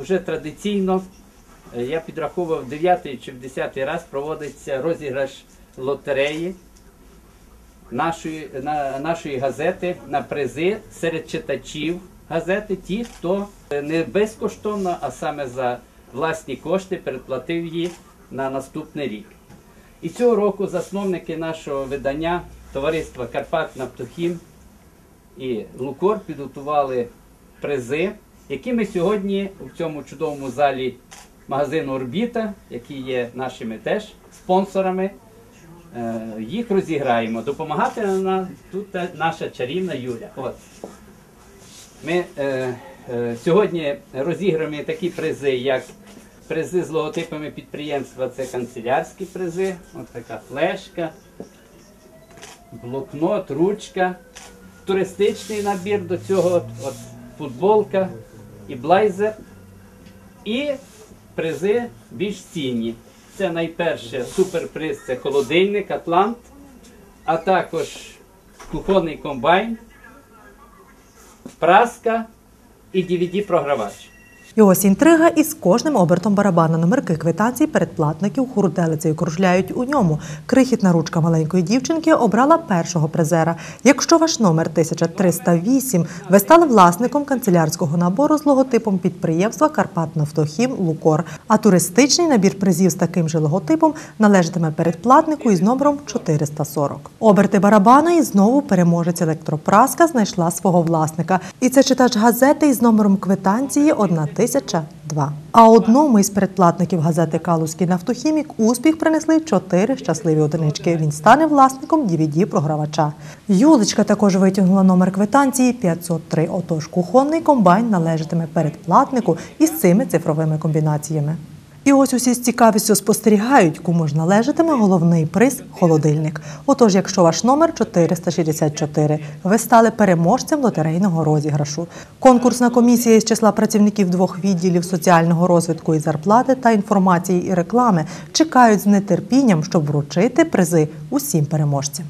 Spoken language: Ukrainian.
Вже традиційно, е, я підраховував 9 чи в 10 раз проводиться розіграш лотереї нашої, на, нашої газети на призи серед читачів газети, ті, хто не безкоштовно, а саме за власні кошти передплатив її на наступний рік. І цього року засновники нашого видання товариства Карпат Наптохім і Лукор підготували призи, які ми сьогодні в цьому чудовому залі магазину Орбіта, які є нашими теж спонсорами, е, їх розіграємо. Допомагати нам тут наша чарівна Юля. От. Ми е, е, сьогодні розіграємо такі призи, як призи з логотипами підприємства, це канцелярські призи, от така флешка, блокнот, ручка, туристичний набір до цього, от, футболка і блайзер. І призи більш цінні. Це найперше суперприз це холодильник Атлант, а також кухонний комбайн, праска і DVD-програвач. І ось інтрига із кожним обертом барабана номерки квитанцій передплатників хурделицею кружляють у ньому. Крихітна ручка маленької дівчинки обрала першого призера. Якщо ваш номер 1308, ви стали власником канцелярського набору з логотипом підприємства Карпатнафтохім Лукор. А туристичний набір призів з таким же логотипом належатиме передплатнику із номером 440. Оберти барабана і знову переможець електропраска знайшла свого власника. І це читач газети із номером квитанції 1002. А одному із передплатників газети Калузький нафтохімік успіх принесли чотири щасливі одинички. Він стане власником DVD-програвача. Юлечка також витягнула номер квитанції 503. Отож, кухонний комбайн належатиме передплатнику із цими цифровими комбінаціями. І ось усі з цікавістю спостерігають, кому ж належатиме головний приз холодильник. Отож, якщо ваш номер 464, ви стали переможцем лотерейного розіграшу. Конкурсна комісія із числа працівників двох відділів соціального розвитку і зарплати та інформації і реклами чекають з нетерпінням, щоб вручити призи усім переможцям.